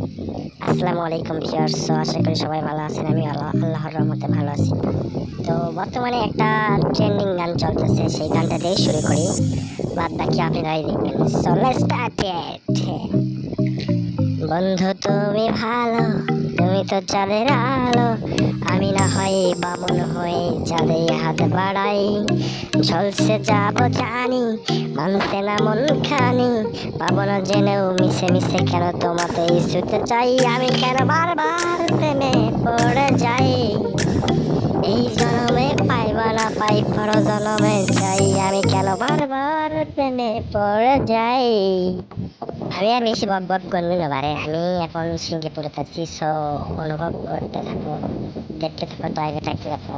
আসসালামু আলাইকুম, ভিউয়ার্স। আশা করি সবাই ভালো আছেন আমি আল্লাহ, আল্লাহর রহমতে ভালো আছি। তো বর্তমানে একটা ট্রেন্ডিং গান চলতেছে, সেই গানটা দিয়ে শুরু করি। বাদ বাকি আপনারাই দেখবেন। চলে স্টার্টেড বন্ধু, তুমি ভালো, তুমি তো চাঁদের আলো। বামন হয়ে চাঁদে হাত বাড়াই। ঝলসে যাব জানি, মানতে না মন খানি। পাবো না জেনেও মিশে মিশে কেন তোমাতে শুতে চাই আমি কেন বারবার প্রেমে পড়ে যাই? এই না পাই পর জনমে যাই আমি কেন বারবার প্রেমে পড়ে যাই? আমি আর বেশি বক বক করব না বারে, আমি এখন সিঙ্গাপুরে থাকছি সো অনুভব করতে থাকব। দেখতে থাকো তো আগে থাকতে থাকো।